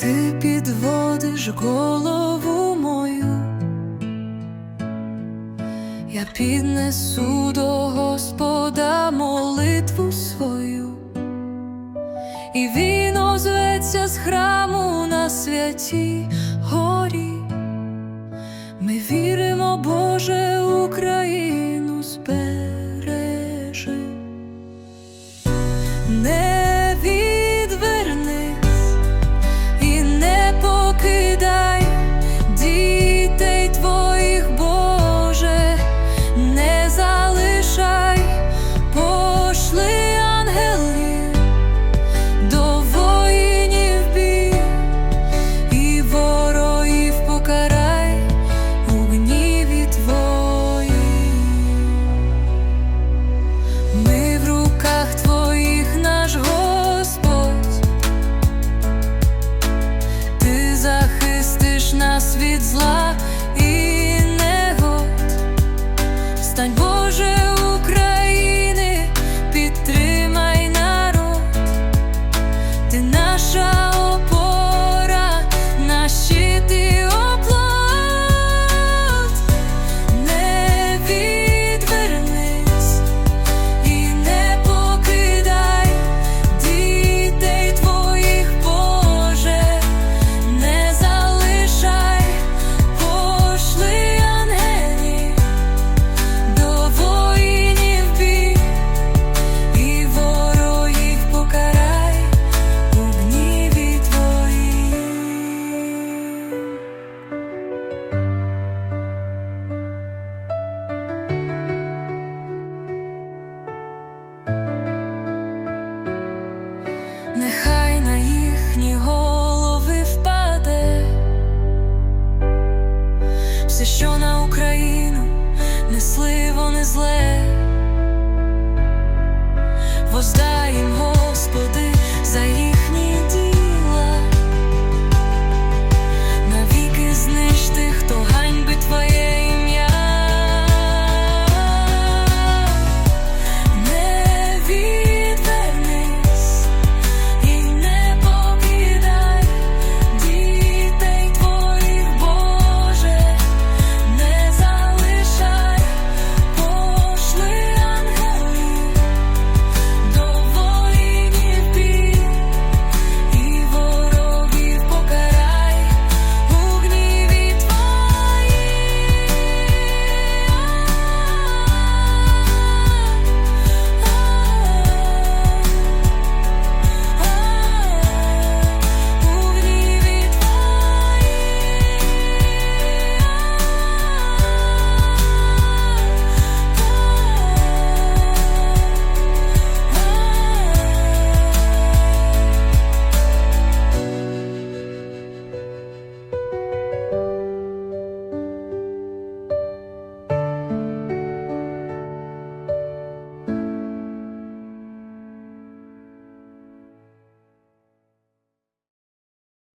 ти підводиш голову мою, я піднесу до Господа молитву свою, і він озветься з храму на святій горі. Ми віримо, Боже, Україну збережи. Не що на Україну несли вони зле, воздає.